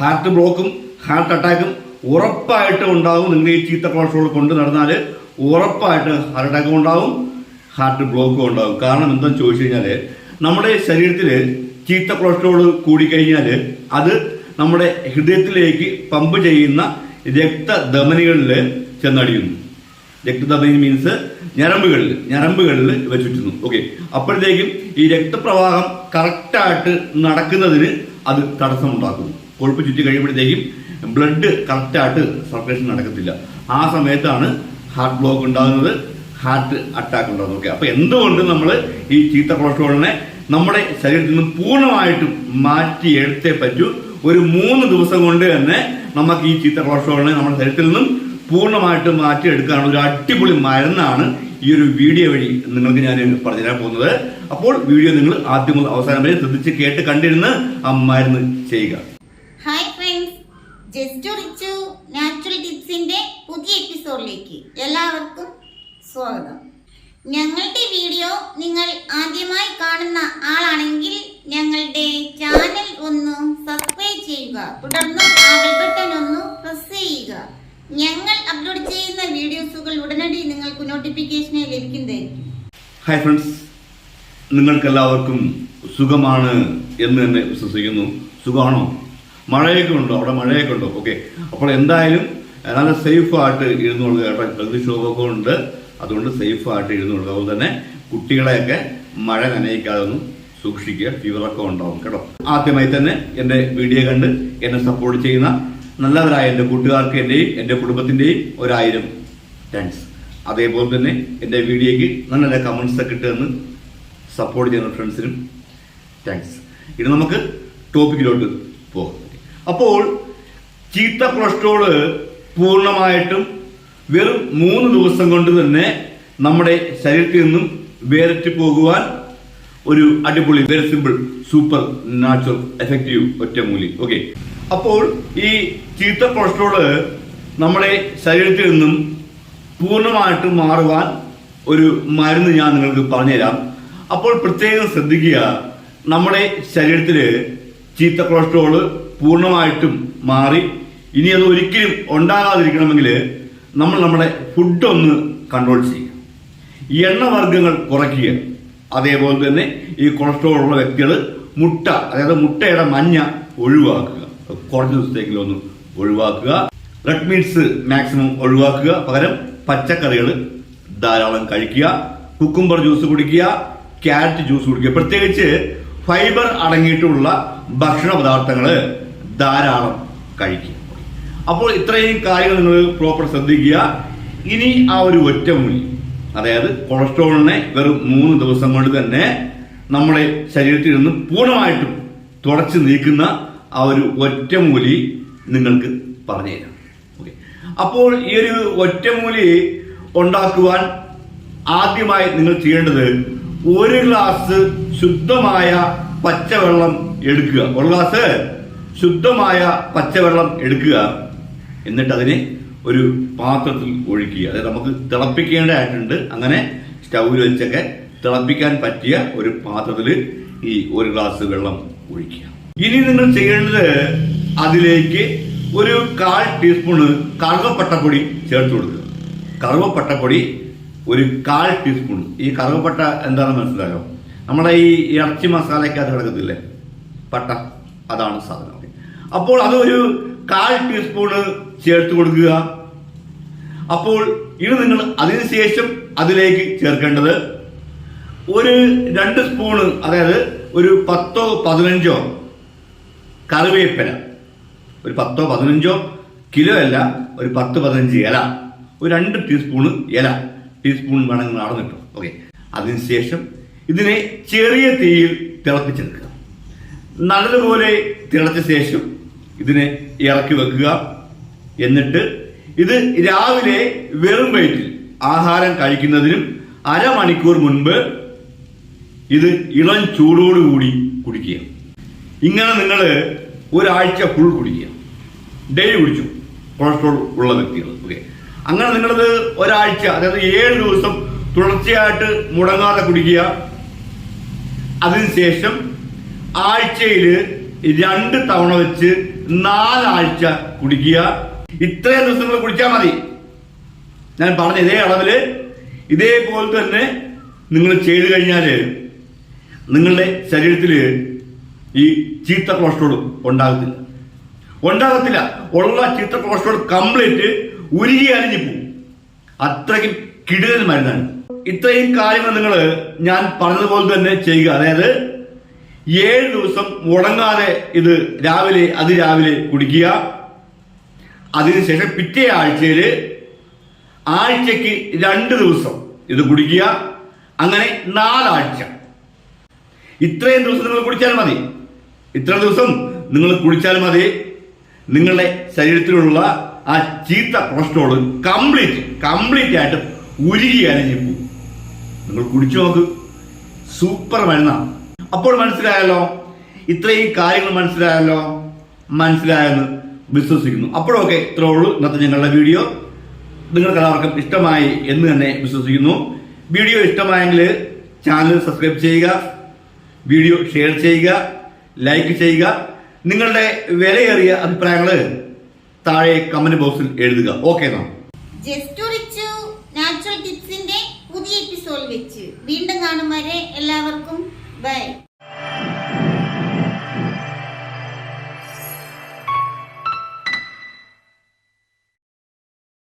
Heart ബ്ലോക്കും heart അറ്റാക്കും ഉറപ്പായിട്ടും ഉണ്ടാവും. നിങ്ങൾ ഈ ചീത്ത കൊളസ്ട്രോൾ കൊണ്ട് നടന്നാൽ ഉറപ്പായിട്ട് ഹാർട്ട് അറ്റാക്കും ഉണ്ടാവും ഹാർട്ട് ബ്ലോക്കും ഉണ്ടാവും. കാരണം എന്താണെന്ന് ചോദിച്ചു കഴിഞ്ഞാൽ നമ്മുടെ ശരീരത്തിൽ ചീത്ത കൊളസ്ട്രോൾ കൂടിക്കഴിഞ്ഞാൽ അത് നമ്മുടെ ഹൃദയത്തിലേക്ക് പമ്പ് ചെയ്യുന്ന രക്തധമനികളിൽ ചെന്നടിയുന്നു. രക്തധമനി മീൻസ് ഞരമ്പുകളിൽ ഞരമ്പുകളിൽ ഇവ ചുറ്റുന്നു. ഓക്കെ അപ്പോഴത്തേക്കും ഈ രക്തപ്രവാഹം കറക്റ്റായിട്ട് നടക്കുന്നതിന് അത് തടസ്സമുണ്ടാക്കുന്നു. കൊഴുപ്പ് ചുറ്റി കഴിയുമ്പോഴത്തേക്കും ബ്ലഡ് കറക്റ്റായിട്ട് സർക്കുലേഷൻ നടക്കത്തില്ല. ആ സമയത്താണ് ഹാർട്ട് ബ്ലോക്ക് ഉണ്ടാകുന്നത് ഹാർട്ട് അറ്റാക്ക് ഉണ്ടാകുന്നത് ഓക്കെ അപ്പൊ എന്തുകൊണ്ട് നമ്മൾ ഈ ചീത്ത കൊളസ്ട്രോളിനെ നമ്മുടെ ശരീരത്തിൽ നിന്ന് പൂർണമായിട്ടും മാറ്റി എടുത്തേ പറ്റൂ? ഒരു മൂന്ന് ദിവസം കൊണ്ട് തന്നെ നമുക്ക് ഈ ചീത്ത കൊളസ്ട്രോളിനെ നമ്മുടെ ശരീരത്തിൽ നിന്നും പൂർണമായിട്ട് മാറ്റിയെടുക്കാനുള്ള ഒരു അടിപൊളി മരുന്നാണ് ഈ ഒരു വീഡിയോ വഴി നിങ്ങൾക്ക് ഞാൻ പറഞ്ഞു തരാൻ പോകുന്നത്. അപ്പോൾ വീഡിയോ നിങ്ങൾ ആദ്യം മുതൽ അവസാനം വരെ ശ്രദ്ധിച്ച് കേട്ട് കണ്ടിരുന്ന് ആ മരുന്ന് ചെയ്യുക. ജസ്റ്റ് നാച്ചുറൽ ടിപ്സിന്റെ പുതിയ എപ്പിസോഡിലേക്ക് എല്ലാവർക്കും സ്വാഗതം. ഞങ്ങളുടെ വീഡിയോ നിങ്ങൾ ആദ്യമായി കാണുന്ന ആളാണെങ്കിൽ ഞങ്ങളുടെ ചാനൽ ഒന്ന് സബ്സ്ക്രൈബ് ചെയ്യുക. തുടർന്ന് ആ ബട്ടൺ ഒന്ന് പ്രസ് ചെയ്യുക. ഞങ്ങൾ അപ്ലോഡ് ചെയ്യുന്ന വീഡിയോസുകൾ ഉടനടി നിങ്ങൾക്ക് നോട്ടിഫിക്കേഷനെ ലഭിക്കുന്നതായിരിക്കും. ഹായ് ഫ്രണ്ട്സ് നിങ്ങൾക്കെല്ലാവർക്കും സുഖമാണ് എന്ന് തന്നെ വിശ്വസിക്കുന്നു. സുഖമാണോ? മഴയൊക്കെ ഉണ്ടോ? അവിടെ മഴയൊക്കെ ഉണ്ടോ? ഓക്കെ അപ്പോൾ എന്തായാലും നല്ല സേഫ് ആയിട്ട് ഇരുന്നുകൊള്ളുക കേട്ടോ. പ്രകൃതിക്ഷോഭമൊക്കെ ഉണ്ട്. അതുകൊണ്ട് സേഫ് ആയിട്ട് ഇരുന്നുകൊള്ളുക അതുപോലെ തന്നെ കുട്ടികളെയൊക്കെ മഴ നനയിക്കാതെ ഒന്നും സൂക്ഷിക്കുക. ഫീവറൊക്കെ ഉണ്ടാവും കേട്ടോ. ആദ്യമായി തന്നെ എന്റെ വീഡിയോ കണ്ട് എന്നെ സപ്പോർട്ട് ചെയ്യുന്ന നല്ലവരായ എന്റെ കൂട്ടുകാർക്ക് എന്റെയും എന്റെ കുടുംബത്തിന്റെയും ഒരായിരം താങ്ക്സ് അതേപോലെ തന്നെ എന്റെ വീഡിയോയ്ക്ക് നല്ല നല്ല കമൻസ് ഒക്കെ ഇട്ടെന്ന് സപ്പോർട്ട് ചെയ്യുന്ന ഫ്രണ്ട്സിനും താങ്ക്സ് ഇനി നമുക്ക് ടോപ്പിക്കിലോട്ട് പോകാം അപ്പോൾ ചീത്ത കൊളസ്ട്രോൾ പൂർണമായിട്ടും വെറും മൂന്ന് ദിവസം കൊണ്ട് തന്നെ നമ്മുടെ ശരീരത്തിൽ നിന്നും വേറിട്ട് പോകുവാൻ ഒരു അടിപൊളി very simple super natural effective ഒറ്റമൂലി ഓക്കെ അപ്പോൾ ഈ ചീത്ത കൊളസ്ട്രോൾ നമ്മുടെ ശരീരത്തിൽ നിന്നും പൂർണമായിട്ടും മാറുവാൻ ഒരു മരുന്ന് ഞാൻ നിങ്ങൾക്ക് പറഞ്ഞുതരാം. അപ്പോൾ പ്രത്യേകം ശ്രദ്ധിക്കുക നമ്മുടെ ശരീരത്തിൽ ചീത്ത കൊളസ്ട്രോൾ പൂർണമായിട്ടും മാറി. ഇനി അത് ഒരിക്കലും ഉണ്ടാകാതിരിക്കണമെങ്കിൽ നമ്മൾ നമ്മുടെ ഫുഡ് ഒന്ന് കൺട്രോൾ ചെയ്യുക. എണ്ണവർഗങ്ങൾ കുറയ്ക്കുക. അതേപോലെ തന്നെ ഈ കൊളസ്ട്രോൾ ഉള്ള വ്യക്തികൾ മുട്ട അതായത് മുട്ടയുടെ മഞ്ഞ ഒഴിവാക്കുക. കുറച്ച് ദിവസത്തേക്കിലും ഒന്ന് ഒഴിവാക്കുക. റെഡ് മീറ്റ്സ് മാക്സിമം ഒഴിവാക്കുക. പകരം പച്ചക്കറികൾ ധാരാളം കഴിക്കുക. കുക്കുംബർ ജ്യൂസ് കുടിക്കുക. ക്യാരറ്റ് ജ്യൂസ് കുടിക്കുക. പ്രത്യേകിച്ച് ഫൈബർ അടങ്ങിയിട്ടുള്ള ഭക്ഷണ പദാർത്ഥങ്ങൾ ധാരാളം കഴിക്കുക അപ്പോൾ ഇത്രയും കാര്യങ്ങൾ നിങ്ങൾ പ്രോപ്പർ ശ്രദ്ധിക്കുക. ഇനി ആ ഒരു ഒറ്റമൂലി അതായത് കൊളസ്ട്രോളിനെ വെറും മൂന്ന് ദിവസം കൊണ്ട് തന്നെ നമ്മുടെ ശരീരത്തിൽ നിന്ന് പൂർണമായിട്ടും തുടച്ചു നീക്കുന്ന ആ ഒരു ഒറ്റമൂലി നിങ്ങൾക്ക് പറഞ്ഞു തരാം. ഓക്കെ അപ്പോൾ ഈ ഒരു ഒറ്റമൂലി ഉണ്ടാക്കുവാൻ ആദ്യമായി നിങ്ങൾ ചെയ്യേണ്ടത് ഒരു ഗ്ലാസ് ശുദ്ധമായ പച്ചവെള്ളം എടുക്കുക. ഒരു ഗ്ലാസ് ശുദ്ധമായ പച്ചവെള്ളം എടുക്കുക എന്നിട്ട് അതിനെ ഒരു പാത്രത്തിൽ ഒഴിക്കുക. അതായത് നമുക്ക് തിളപ്പിക്കേണ്ടതായിട്ടുണ്ട്. അങ്ങനെ സ്റ്റൗവിൽ വെച്ചൊക്കെ തിളപ്പിക്കാൻ പറ്റിയ ഒരു പാത്രത്തിൽ ഈ ഒരു ഗ്ലാസ് വെള്ളം ഒഴിക്കുക. ഇനി നിങ്ങൾ ചെയ്യേണ്ടത് അതിലേക്ക് ഒരു കാൽ ടീസ്പൂണ് കറുവപ്പട്ടപ്പൊടി ചേർത്ത് കൊടുക്കുക. കറുവപ്പട്ടപ്പൊടി ഒരു കാൽ ടീസ്പൂൺ. ഈ കറുവപ്പട്ട എന്താണെന്ന് മനസ്സിലായോ? നമ്മുടെ ഈ ഇറച്ചി മസാലയ്ക്കകത്ത് കിടക്കത്തില്ലേ? പട്ട. അതാണ് സാധനം. അപ്പോൾ അത് ഒരു കാൽ ടീസ്പൂണ് ചേർത്ത് കൊടുക്കുക. അപ്പോൾ ഇത് നിങ്ങൾ അതിനുശേഷം അതിലേക്ക് ചേർക്കേണ്ടത് ഒരു രണ്ട് സ്പൂണ് അതായത് ഒരു പത്തോ പതിനഞ്ചോ കറിവേപ്പില. ഒരു പത്തോ പതിനഞ്ചോ കിലോ അല്ല ഒരു പത്ത് പതിനഞ്ച് ഇല. ഒരു രണ്ട് ടീസ്പൂണ് ഇല. ടീസ്പൂൺ വേണമെങ്കിൽ നടന്നിട്ടു ഓക്കെ അതിനുശേഷം ഇതിനെ ചെറിയ തീയിൽ തിളപ്പിച്ചെടുക്കുക. നല്ലതുപോലെ തിളച്ച ശേഷം ഇതിനെ ഇറക്കി വെക്കുക. എന്നിട്ട് ഇത് രാവിലെ വെറും വയറ്റിൽ ആഹാരം കഴിക്കുന്നതിനും അരമണിക്കൂർ മുൻപ് ഇത് ഇളം ചൂടോടുകൂടി കുടിക്കുക. ഇങ്ങനെ നിങ്ങൾ ഒരാഴ്ച ഫുൾ കുടിക്കുക. ഡെയിലി കുടിച്ചു. കൊളസ്ട്രോൾ ഉള്ള വ്യക്തികൾ. ഓക്കെ അങ്ങനെ നിങ്ങളത് ഒരാഴ്ച അതായത് ഏഴ് ദിവസം തുടർച്ചയായിട്ട് മുടങ്ങാതെ കുടിക്കുക. അതിനുശേഷം ആഴ്ചയിൽ രണ്ട് തവണ വെച്ച് നാലാഴ്ച കുടിക്കുക. ഇത്രയും ദിവസങ്ങൾ കുടിച്ചാൽ മതി. ഞാൻ പറഞ്ഞ ഇതേ അളവിൽ ഇതേപോലെ തന്നെ നിങ്ങൾ ചെയ്തു കഴിഞ്ഞാൽ നിങ്ങളുടെ ശരീരത്തിൽ ഈ ചീത്ത കൊളസ്ട്രോൾ ഉണ്ടാകത്തില്ല. ഉണ്ടാകത്തില്ല. ഉള്ള ചീത്ത കൊളസ്ട്രോൾ കംപ്ലീറ്റ് ഉരുകി അലിഞ്ഞു പോകും അത്രയ്ക്കും കിടുതൽ മരുന്നാണ്. ഇത്രയും കാര്യങ്ങൾ നിങ്ങൾ ഞാൻ പറഞ്ഞതുപോലെ തന്നെ ചെയ്യുക. അതായത് ഏഴ് ദിവസം മുടങ്ങാതെ ഇത് രാവിലെ അതിരാവിലെ കുടിക്കുക. അതിനുശേഷം പിറ്റേ ആഴ്ചയിൽ ആഴ്ചയ്ക്ക് രണ്ട് ദിവസം ഇത് കുടിക്കുക. അങ്ങനെ നാലാഴ്ച. ഇത്രയും ദിവസം നിങ്ങൾ കുടിച്ചാൽ മതി. ഇത്ര ദിവസം നിങ്ങൾ കുടിച്ചാൽ മതി. നിങ്ങളുടെ ശരീരത്തിലുള്ള ആ ചീത്ത കൊളസ്ട്രോൾ കംപ്ലീറ്റ് കംപ്ലീറ്റ് ആയിട്ട് ഉരുകി ചെയ്യും നിങ്ങൾ കുടിച്ചു നോക്ക്. സൂപ്പർ മരുന്നാണ്. അപ്പോൾ മനസ്സിലായല്ലോ? ഇത്രയും കാര്യങ്ങൾ മനസ്സിലായല്ലോ? മനസ്സിലായെന്ന് വിശ്വസിക്കുന്നു. അപ്പോഴൊക്കെ ഇത്രേ ഉള്ളൂ ഇന്നത്തെ ഞങ്ങളുടെ വീഡിയോ. നിങ്ങൾക്ക് എല്ലാവർക്കും ഇഷ്ടമായി എന്ന് തന്നെ വിശ്വസിക്കുന്നു. വീഡിയോ ഇഷ്ടമായെങ്കിൽ ചാനൽ സബ്സ്ക്രൈബ് ചെയ്യുക വീഡിയോ ഷെയർ ചെയ്യുക ലൈക്ക് ചെയ്യുക. നിങ്ങളുടെ വിലയേറിയ അഭിപ്രായങ്ങൾ താഴെ കമന്റ് ബോക്സിൽ എഴുതുക. ഓക്കെ നാച്ചുറൽ ടിപ്സിന്റെ പുതിയ വെച്ച്. വീണ്ടും കാണും വരെ എല്ലാവർക്കും Vem.